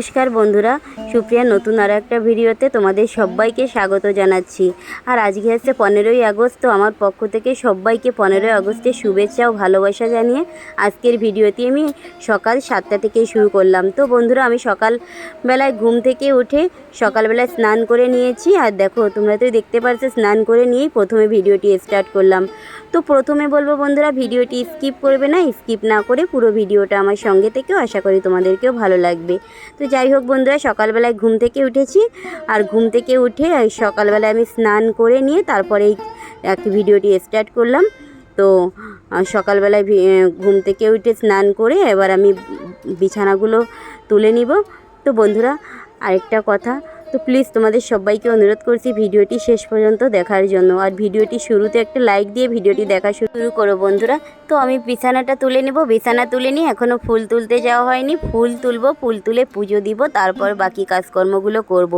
নমস্কার বন্ধুরা, সুপ্রিয়া, নতুন আর একটা ভিডিওতে তোমাদের সবাইকে স্বাগত জানাচ্ছি। আর আজকে হচ্ছে পনেরোই আগস্ট, তো আমার পক্ষ থেকে সবাইকে পনেরোই আগস্টের শুভেচ্ছা ও ভালোবাসা জানিয়ে আজকের ভিডিওটি আমি সকাল সাতটা থেকে শুরু করলাম। তো বন্ধুরা, আমি সকালবেলায় ঘুম থেকে উঠে সকালবেলায় স্নান করে নিয়েছি। আর দেখো, তোমরা তো দেখতে পারছ, স্নান করে নিয়েই প্রথমে ভিডিওটি স্টার্ট করলাম। তো প্রথমে বলব বন্ধুরা, ভিডিওটি স্কিপ করবে না স্কিপ না করে পুরো ভিডিওটা আমার সঙ্গে থেকেও আশা করি তোমাদেরকেও ভালো লাগবে। তো যাই হোক বন্ধুরা, সকালবেলায় ঘুম থেকে উঠেছি। আর ঘুম থেকে উঠে সকালবেলায় আমি স্নান করে নিয়ে তারপরে এই ভিডিওটি স্টার্ট করলাম। তো সকালবেলায় ঘুম থেকে উঠে স্নান করে এবার আমি বিছানাগুলো তুলে নিব। তো বন্ধুরা, আরেকটা কথা তো প্লিজ তোমাদের সবাইকে অনুরোধ করছি ভিডিওটি শেষ পর্যন্ত দেখার জন্য। আর ভিডিওটি শুরুতে একটা লাইক দিয়ে ভিডিওটি দেখা শুরু করো বন্ধুরা। তো আমি বিছানাটা তুলে নেব। বিছানা তুলে নিয়ে এখনও ফুল তুলতে যাওয়া হয়নি। ফুল তুলব, ফুল তুলে পুজো দিব, তারপর বাকি কাজকর্মগুলো করব।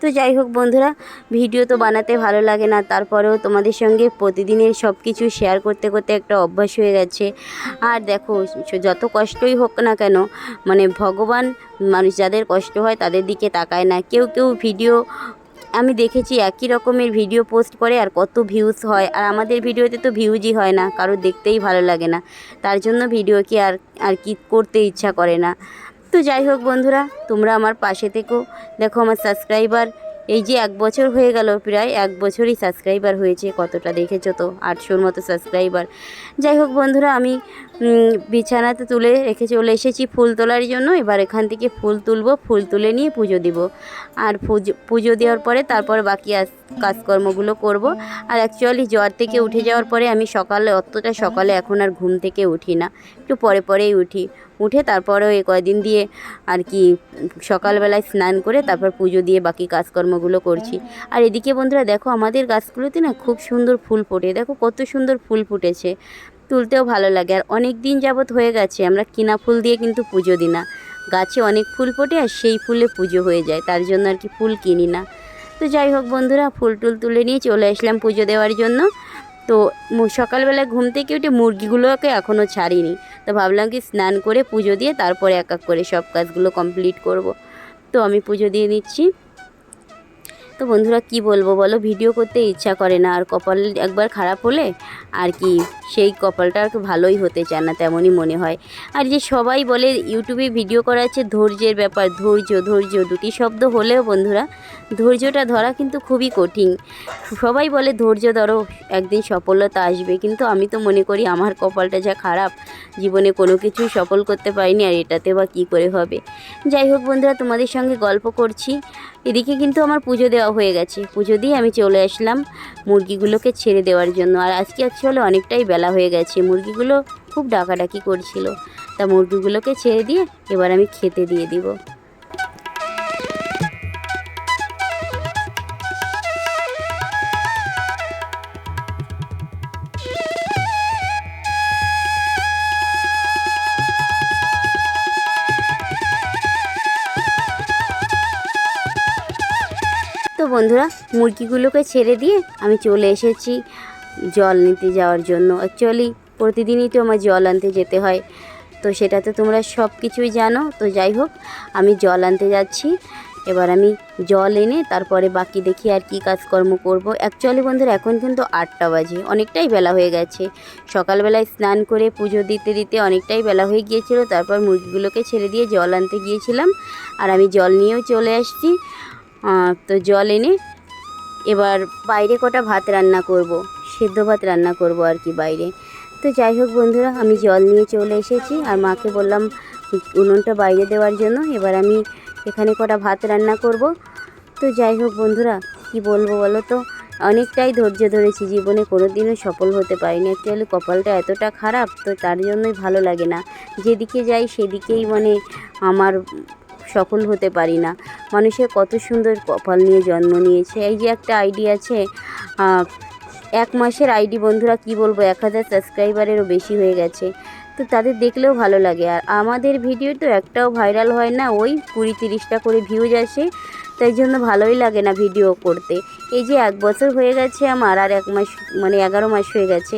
তো যাই হোক বন্ধুরা, ভিডিও তো বানাতে ভালো লাগে না, তারপরেও তোমাদের সঙ্গে প্রতিদিনের সব কিছু শেয়ার করতে করতে একটা অভ্যাস হয়ে গেছে। আর দেখো, যত কষ্টই হোক না কেন মানে ভগবান মানুষ যাদের কষ্ট হয়, তাদের দিকে তাকায় না। কেউ কেউ ভিডিও, আমি দেখেছি একই রকমের ভিডিও পোস্ট করে আর কত ভিউজ হয়। আর আমাদের ভিডিওতে তো ভিউজই হয় না কারও দেখতেই ভালো লাগে না। তার জন্য ভিডিও কি আর আর কি করতে ইচ্ছা করে না। তো যাই হোক বন্ধুরা, তোমরা আমার পাশে থেকো। দেখো আমার সাবস্ক্রাইবার এই যে এক বছর হয়ে গেল প্রায়, এক বছরই সাবস্ক্রাইবার হয়েছে, কতটা দেখেছ তো? আটশোর মতো সাবস্ক্রাইবার যাই হোক বন্ধুরা, আমি বিছানাতে তুলে রেখে চলে এসেছি ফুল তোলার জন্য। এবার এখান থেকে ফুল তুলবো, ফুল তুলে নিয়ে পুজো দিব। আর পুজো দেওয়ার পরে তারপর বাকি কাজকর্মগুলো করব। আর অ্যাকচুয়ালি জ্বর থেকে উঠে যাওয়ার পরে আমি সকালে, অতটা সকালে এখন আর ঘুম থেকে উঠি না। একটু পরে পরেই উঠি। উঠে তারপরেও এই কয়দিন দিয়ে আর কি সকালবেলায় স্নান করে তারপর পুজো দিয়ে বাকি কাজকর্মগুলো করছি। আর এদিকে বন্ধুরা দেখো আমাদের গাছগুলোতে না খুব সুন্দর ফুল ফোটে। দেখো কত সুন্দর ফুল ফুটেছে। তুলতেও ভালো লাগে। আর অনেক দিন যাবৎ হয়ে গেছে, আমরা কিনা ফুল দিয়ে কিন্তু পুজো দিই না। গাছে অনেক ফুল ফোটে আর সেই ফুলে পুজো হয়ে যায়, তার জন্য আর কি ফুল কিনি না। তো যাই হোক বন্ধুরা, ফুল টুল তুলে নিয়ে চলে আসলাম পুজো দেওয়ার জন্য। তো মু- সকালবেলা ঘুম থেকে উঠে মুরগিগুলোকে এখনও ছাড়িনি। তো ভাবলাম কি স্নান করে পুজো দিয়ে তারপরে এক এক করে সব কাজগুলো কমপ্লিট করব। তো আমি পুজো দিয়ে নিচ্ছি। তো বন্ধুরা কি বলব বলো? ভিডিও করতে ইচ্ছা করে না। আর কপাল একবার খারাপ হলে আর কি সেই কপালটা আর ভালোই হতে চায় না তেমনই মনে হয়। আর যে সবাই বলে, ইউটিউবে ভিডিও করা হচ্ছে ধৈর্যের ব্যাপার, ধৈর্য ধৈর্য দুটি শব্দ হলেও বন্ধুরা ধৈর্যটা ধরা কিন্তু খুবই কঠিন। সবাই বলে, ধৈর্য ধরো, একদিন সফলতা আসবে। কিন্তু আমি তো মনে করি, আমার কপালটা যা খারাপ, জীবনে কোনো কিছুই সফল করতে পারিনি, আর এটাতে বা কী করে হবে? যাই হোক বন্ধুরা, তোমাদের সঙ্গে গল্প করছি। এদিকে কিন্তু আমার পুজো দেওয়া হয়ে গেছে। পুজো দিয়ে আমি চলে আসলাম মুরগিগুলোকে ছেড়ে দেওয়ার জন্য। আর আজকে অ্যাকচুয়ালি অনেকটাই বেলা হয়ে গেছে। মুরগিগুলো খুব ডাকাডাকি করছিল। তা মুরগিগুলোকে ছেড়ে দিয়ে এবার আমি খেতে দিয়ে দিব। তো বন্ধুরা, মুরগিগুলোকে ছেড়ে দিয়ে আমি চলে এসেছি জল নিতে যাওয়ার জন্য। অ্যাকচুয়ালি প্রতিদিনই তো আমার জল আনতে যেতে হয়। তো সেটা তো তোমরা সব কিছুই জানো। তো যাই হোক, আমি জল আনতে যাচ্ছি। এবার আমি জল এনে তারপরে বাকি দেখি আর কি কাজকর্ম করব। অ্যাকচুয়ালি বন্ধুরা, এখন কিন্তু আটটা বাজে। অনেকটাই বেলা হয়ে গেছে। সকালবেলায় স্নান করে পুজো দিতে দিতে অনেকটাই বেলা হয়ে গিয়েছিল। তারপর মুরগিগুলোকে ছেড়ে দিয়ে জল আনতে গিয়েছিলাম। আর আমি জল নিয়েও চলে আসছি। তো জল এনে এবার বাইরে কটা ভাত রান্না করব, সেদ্ধ ভাত রান্না করব আর কি বাইরে। তো যাই হোক বন্ধুরা, আমি জল নিয়ে চলে এসেছি আর মাকে বললাম উনুনটা বাইরে দেওয়ার জন্য, এবার আমি এখানে কটা ভাত রান্না করব। তো যাই হোক বন্ধুরা, কি বলব বলো তো? অনেকটাই ধৈর্য ধরেছি জীবনে কোনো দিনও সফল হতে পারিনি। অ্যাকচুয়ালি কপালটা এতটা খারাপ, তো তার জন্যই ভালো লাগে না। যেদিকে যাই সেদিকেই মানে আমার সফল হতে পারি না। মানুষের কত সুন্দর কপাল নিয়ে জন্ম নিয়েছে। এই যে একটা আইডি আছে এক মাসের আইডি, বন্ধুরা কি বলব, এক হাজার সাবস্ক্রাইবারেরও বেশি হয়ে গেছে। তো তাদের দেখলেও ভালো লাগে। আর আমাদের ভিডিও তো একটাও ভাইরাল হয় না, ওই কুড়ি তিরিশটা করে ভিউজ আসে, তাই জন্য ভালোই লাগে না ভিডিও করতে। এই যে এক বছর হয়ে গেছে আমার, আর এক মাস মানে এগারো মাস হয়ে গেছে।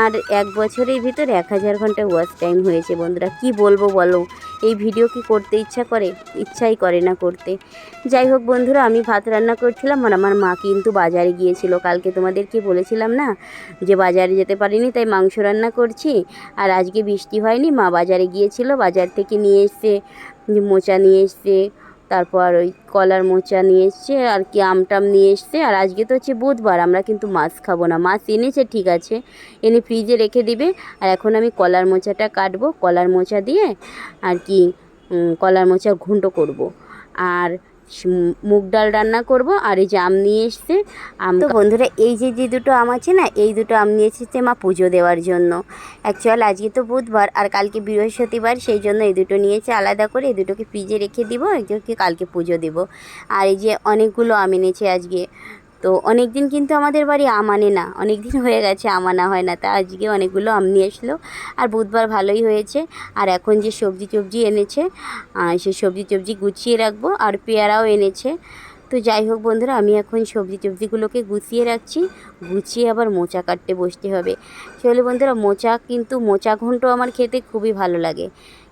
আর এক বছরের ভিতর এক হাজার ঘণ্টা ওয়াচ টাইম হয়েছে, বন্ধুরা। কি বলব বলো? এই ভিডিও কি করতে ইচ্ছা করে? ইচ্ছাই করে না করতে। যাই হোক বন্ধুরা, আমি ভাত রান্না করছিলাম আর আমার মা কিন্তু বাজারে গিয়েছিল। কালকে তোমাদেরকে বলেছিলাম না যে বাজারে যেতে পারিনি, তাই মাংস রান্না করছি। আর আজকে বৃষ্টি হয়নি, মা বাজারে গিয়েছিল, বাজার থেকে নিয়ে এসছে মোচা নিয়ে এসছে তারপর ওই কলার মোচা নিয়ে এসছে, আর কি আমটাম নিয়ে এসছে। আর আজকে তো হচ্ছে বুধবার, আমরা কিন্তু মাছ খাব না। মাছ এনেছে, ঠিক আছে। এনে ফ্রিজে রেখে দিবে। আর এখন আমি কলার মোচাটা কাটবো, কলার মোচা দিয়ে আর কি কলার মোচা ঘুঁটো করব। আর মুগ ডাল রান্না করব আর এই যে আম নিয়ে এসছে। আম তো বন্ধুরা, এই যে যে দুটো আম আছে না, এই দুটো আম নিয়ে এসেছে মা পুজো দেওয়ার জন্য। অ্যাকচুয়াল আজকে তো বুধবার আর কালকে বৃহস্পতিবার, সেই জন্য এই দুটো নিয়েছে। আলাদা করে এই দুটোকে ফ্রিজে রেখে দিব, একজনকে কালকে পুজো দেব। আর এই যে অনেকগুলো আম এনেছে আজকে। তো অনেক দিন কিন্তু আমাদের বাড়ি আম আনে না অনেক দিন হয়ে গেছে আম আনা হয় না, তা আজকে অনেকগুলো আম নিয়ে এসলো। আর বুধবার ভালোই হয়েছে, আর এখন যে সবজি টবজি এনেছে সেই সবজি টবজি গুছিয়ে রাখব, আর পেয়ারাও এনেছে। তো যাই হোক বন্ধুরা, আমি এখন সবজি টবজিগুলোকে গুছিয়ে রাখছি, গুছিয়ে আবার মোচা কাটতে বসতে হবে। চলে বন্ধুরা, মোচা কিন্তু, মোচা ঘন্ট আমার খেতে খুবই ভালো লাগে।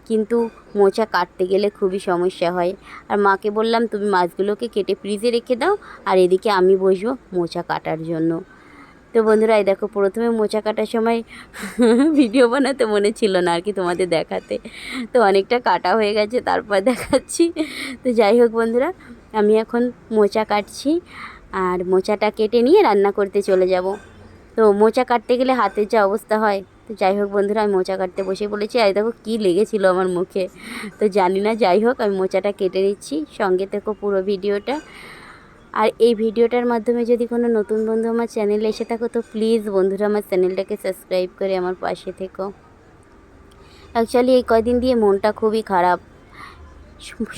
কিন্তু মোচা কাটতে গেলে খুবই সমস্যা হয়। আর মাকে বললাম, তুমি মাছগুলোকে কেটে ফ্রিজে রেখে দাও, আর এদিকে আমি বসবো মোচা কাটার জন্য। তো বন্ধুরা, এই দেখো, প্রথমে মোচা কাটার সময় ভিডিও বানাতে মনে ছিল না আর কি তোমাদের দেখাতে। তো অনেকটা কাটা হয়ে গেছে, তারপর দেখাচ্ছি। তো যাই হোক বন্ধুরা, আমি এখন মোচা কাটছি, আর মোচাটা কেটে নিয়ে রান্না করতে চলে যাব। তো মোচা কাটতে গেলে হাতের যা অবস্থা হয় তো যাই হোক বন্ধুরা, আমি মোচা কাটতে বসে বলেছি আর দেখো কী লেগেছিল আমার মুখে। তো জানি না, যাই হোক, আমি মোচাটা কেটে নিচ্ছি। সঙ্গে থেকো পুরো ভিডিওটা। আর এই ভিডিওটার মাধ্যমে যদি কোনো নতুন বন্ধু আমার চ্যানেলে এসে থাকো, তো প্লিজ বন্ধুরা আমার চ্যানেলটাকে সাবস্ক্রাইব করে আমার পাশে থেকো। অ্যাকচুয়ালি এই কয়দিন দিয়ে মনটা খুবই খারাপ।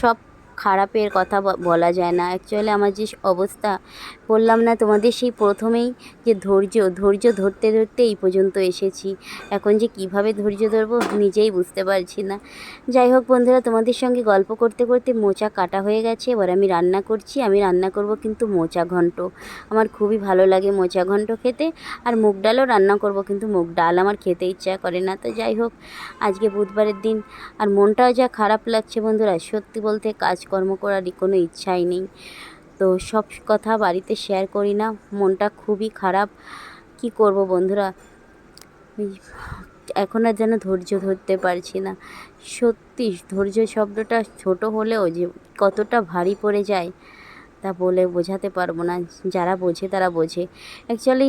সব খারাপের কথা বলা যায় না। অ্যাকচুয়ালি আমার যে অবস্থা বললাম না, তোমাদের সেই প্রথমেই যে ধৈর্য ধৈর্য ধরতে ধরতে এই পর্যন্ত এসেছি। এখন যে কীভাবে ধৈর্য ধরবো নিজেই বুঝতে পারছি না। যাই হোক বন্ধুরা, তোমাদের সঙ্গে গল্প করতে করতে মোচা কাটা হয়ে গেছে। এবার আমি রান্না করছি। আমি রান্না করব কিন্তু মোচা ঘন্ট। আমার খুবই ভালো লাগে মোচা ঘন্ট খেতে। আর মুগ ডালও রান্না করব কিন্তু মুগ ডাল আমার খেতে ইচ্ছা করে না। তো যাই হোক, আজকে বুধবারের দিন। আর মনটাও যা খারাপ লাগছে বন্ধুরা, সত্যি বলতে কাজকর্ম করারই কোনো ইচ্ছাই নেই। তো সব কথা বাড়িতে শেয়ার করি না, মনটা খুবই খারাপ। কি করব বন্ধুরা? এখন আর যেন ধৈর্য ধরতে পারছি না। সত্যি ধৈর্য শব্দটা ছোট হলেও যে কতটা ভারী পড়ে যায়, তা বলে বোঝাতে পারব না। যারা বোঝে তারা বোঝে। অ্যাকচুয়ালি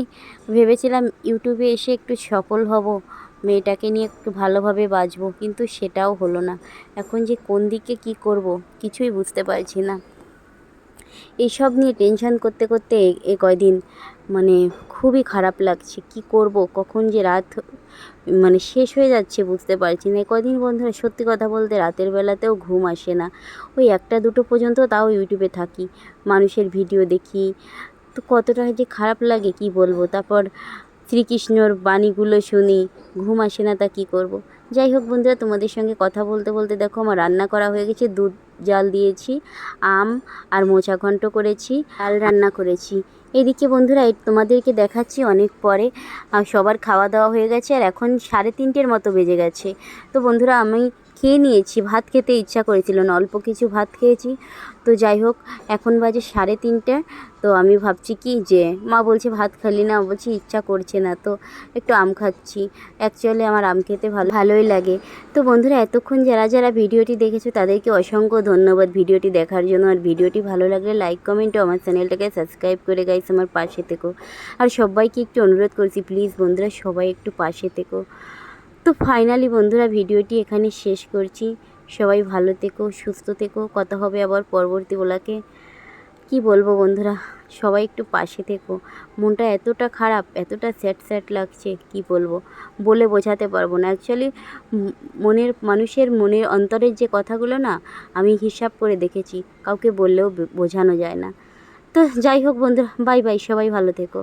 ভেবেছিলাম ইউটিউবে এসে একটু সফল হব। মেয়েটাকে নিয়ে একটু ভালোভাবে বাঁচবো, কিন্তু সেটাও হলো না। এখন যে কোন দিকে কি করব কিছুই বুঝতে পারছি না। এইসব নিয়ে টেনশন করতে করতে এ- কয়দিন মানে খুবই খারাপ লাগছে। কি করব? কখন যে রাত মানে শেষ হয়ে যাচ্ছে বুঝতে পারছি না। কদিন বন্ধুরা, সত্যি কথা বলতে রাতের বেলাতেও ঘুম আসে না। ওই একটা দুটো পর্যন্ত তাও ইউটিউবে থাকি, মানুষের ভিডিও দেখি। তো কতটা যে খারাপ লাগে কি বলব? তারপর শ্রীকৃষ্ণর বাণীগুলো শুনি, ঘুম আসে না তা কী করব। যাই হোক বন্ধুরা, তোমাদের সঙ্গে কথা বলতে বলতে দেখো আমার রান্না করা হয়ে গেছে, দুধ, জাল দিয়েছি, আম আর মোচা ঘন্ট করেছি, ডাল রান্না করেছি এদিকে বন্ধুরা তোমাদেরকে দেখাচ্ছি অনেক পরে সবার খাওয়া দাওয়া হয়ে গেছে আর এখন সাড়ে তিনটের মতো বেজে গেছে তো বন্ধুরা, আমি খেয়ে নিয়েছি, ভাত খেতে ইচ্ছা করেছিল, না অল্প কিছু ভাত খেয়েছি। তো যাই হোক, এখন বাজে সাড়ে তিনটে, তো আমি ভাবছি কি যে, মা বলছে ভাত খালি না, বলছি ইচ্ছা করছে না, তো একটু আম খাচ্ছি। অ্যাকচুয়ালি আমার আম খেতে ভালো, ভালোই লাগে। তো বন্ধুরা, এতক্ষণ যারা যারা ভিডিওটি দেখেছ, তাদেরকে অসংখ্য ধন্যবাদ ভিডিওটি দেখার জন্য। আর ভিডিওটি ভালো লাগলে লাইক কমেন্ট ও আমার চ্যানেলটাকে সাবস্ক্রাইব করে গাইস আমার পাশে থেকো। আর সবাইকে একটু অনুরোধ করছি প্লিজ বন্ধুরা, সবাই একটু পাশে থেকো। তো ফাইনালি বন্ধুরা ভিডিওটি এখানে শেষ করছি। সবাই ভালো থেকো, সুস্থ থেকো। কথা হবে আবার পরবর্তী বলাকে কি বলব বন্ধুরা? সবাই একটু পাশে থেকো। মনটা এতটা খারাপ, এতটা স্যাট স্যাট লাগছে, কি বলব? বলে বোঝাতে পারব না। অ্যাকচুয়ালি মনের, মানুষের মনের অন্তরের যে কথাগুলো না, আমি হিসাব করে দেখেছি। কাউকে বললেও বোঝানো যায় না। তো যাই হোক বন্ধুরা বাই বাই সবাই ভালো থেকো।